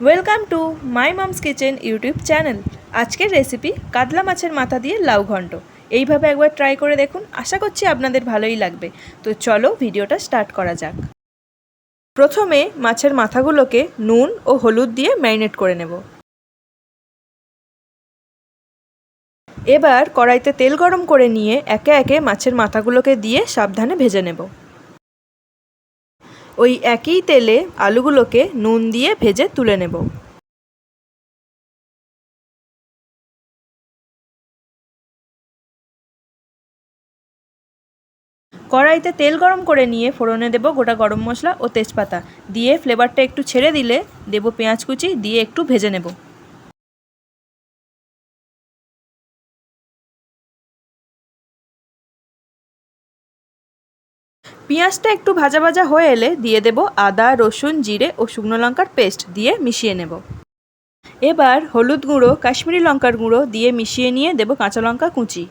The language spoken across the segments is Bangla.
Welcome to my mom's kitchen YouTube channel আজকের রেসিপি কাতলা মাছের মাথা দিয়ে লাউ ঘন্ট। এইভাবে একবার ট্রাই করে দেখুন, আশা করছি আপনাদের ভালোই লাগবে। তো চলো ভিডিওটা স্টার্ট করা যাক। প্রথমে মাছের মাথাগুলোকে নুন ও হলুদ দিয়ে ম্যারিনেট করে নেব। এবার কড়াইতে তেল গরম করে নিয়ে একে একে মাছের মাথাগুলোকে দিয়ে সাবধানে ভেজে নেব। ওই একই তেলে আলুগুলোকে নুন দিয়ে ভেজে তুলে নেব। কড়াইতে তেল গরম করে নিয়ে ফোড়নে দেব গোটা গরম মশলা ও তেজপাতা। দিয়ে ফ্লেভারটা একটু ছেড়ে দিলে দেব পেঁয়াজ কুচি দিয়ে একটু ভেজে নেব। পেঁয়াজটা একটু ভাজা ভাজা হয়ে এলে দিয়ে দেব আদা, রসুন, জিরে ও শুকনো লঙ্কার পেস্ট দিয়ে মিশিয়ে নেব। এবার হলুদ গুঁড়ো, কাশ্মীরি লঙ্কার গুঁড়ো দিয়ে মিশিয়ে নিয়ে দেব কাঁচা লঙ্কা কুচি।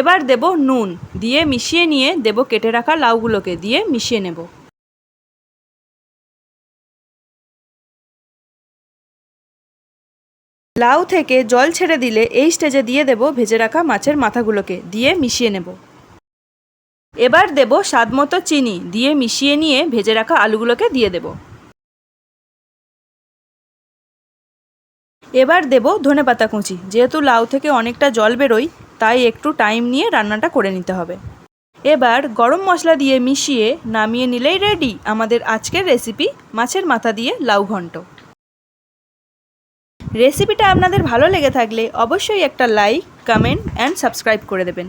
এবার দেব নুন দিয়ে মিশিয়ে নিয়ে দেব কেটে রাখা লাউগুলোকে দিয়ে মিশিয়ে নেব। লাউ থেকে জল ছেড়ে দিলে এই স্টেজে দিয়ে দেব ভেজে রাখা মাছের মাথাগুলোকে, দিয়ে মিশিয়ে নেব। এবার দেব স্বাদ মতো চিনি, দিয়ে মিশিয়ে নিয়ে ভেজে রাখা আলুগুলোকে দিয়ে দেব। এবার দেব ধনে পাতা কুচি, যেহেতু লাউ থেকে অনেকটা জল বেরোয়, তাই একটু টাইম নিয়ে রান্নাটা করে নিতে হবে। এবার গরম মশলা দিয়ে মিশিয়ে নামিয়ে নিলেই রেডি আমাদের আজকের রেসিপি মাছের মাথা দিয়ে লাউ ঘন্ট। রেসিপিটা আপনাদের ভালো লেগে থাকলে অবশ্যই একটা লাইক কমেন্ট অ্যান্ড সাবস্ক্রাইব করে দেবেন।